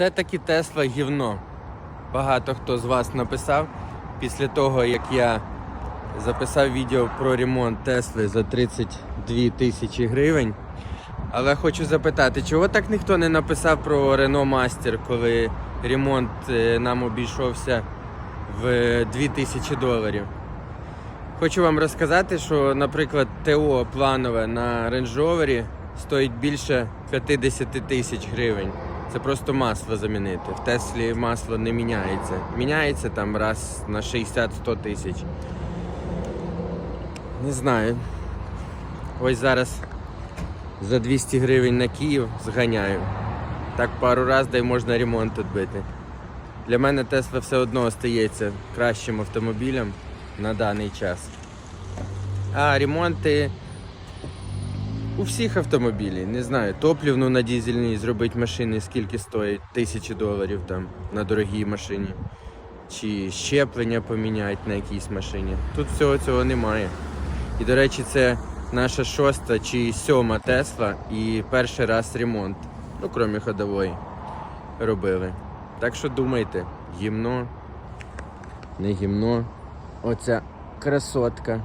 Все-таки Тесла гівно. Багато хто з вас написав після того, як я записав відео про ремонт Тесли за 32 тисячі гривень. Але хочу запитати, чого так ніхто не написав про Renault Master, коли ремонт е, нам обійшовся в 2000 доларів? Хочу вам розказати, що, наприклад, ТО планове на Range Rover стоїть більше 50 тисяч гривень. Це просто масло замінити. В Теслі масло не міняється. Міняється там раз на 60-100 тисяч. Не знаю. Ось зараз за 200 гривень на Київ зганяю. Так пару разів дай можна ремонт відбити. Для мене Тесла все одно остається кращим автомобілем на даний час. А ремонти у всіх автомобілів, не знаю, топлівну на дізельній зробити машини, скільки стоїть, тисячі доларів там на дорогій машині. Чи щеплення поміняти на якійсь машині. Тут всього цього немає. І, до речі, це наша шоста чи сьома Тесла і перший раз ремонт. Ну, крім ходової, робили. Так що думайте, гімно, не гімно. Оця красотка.